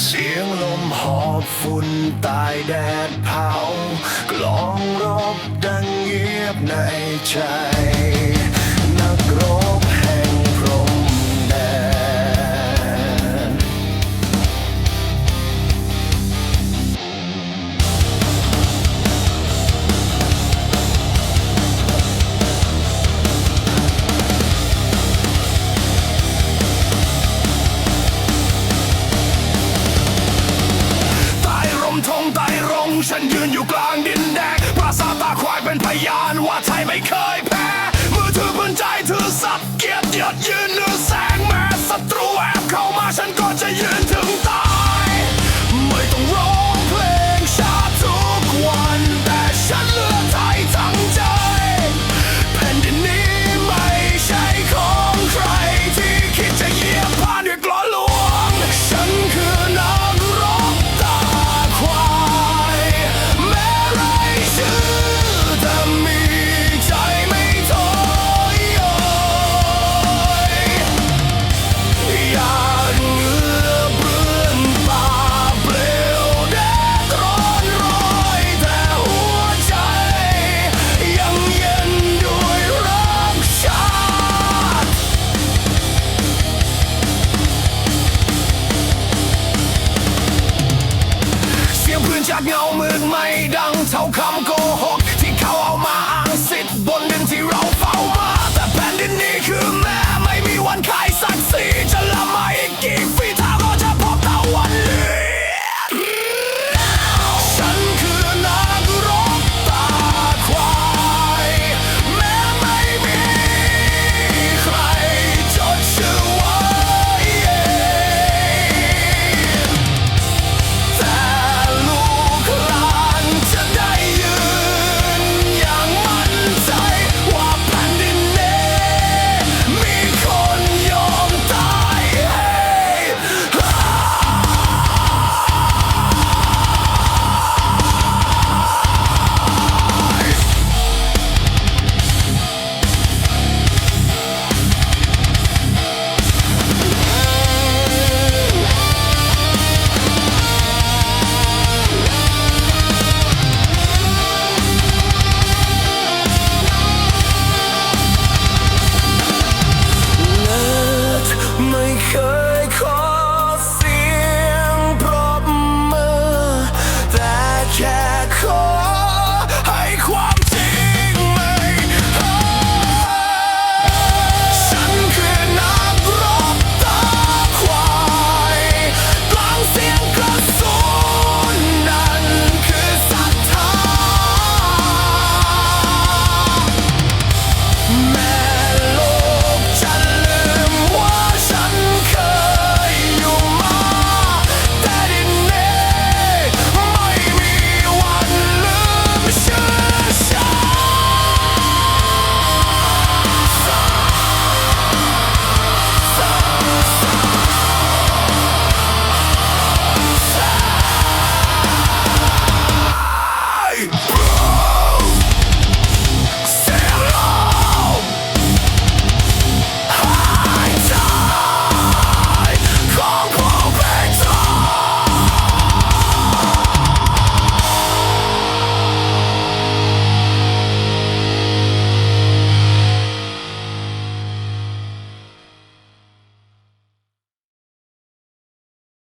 เสียงลมหอบฝุ่นตายแดดเผากลองรบดังเงียบในใจ ฉันยืนอยู่กลางดินแดงราสาทตาควายเป็นพยานว่าไทยไม่เคยแพ้ มือถือปืนใจถือสับเกียรติยศยืนหนึ่ง So come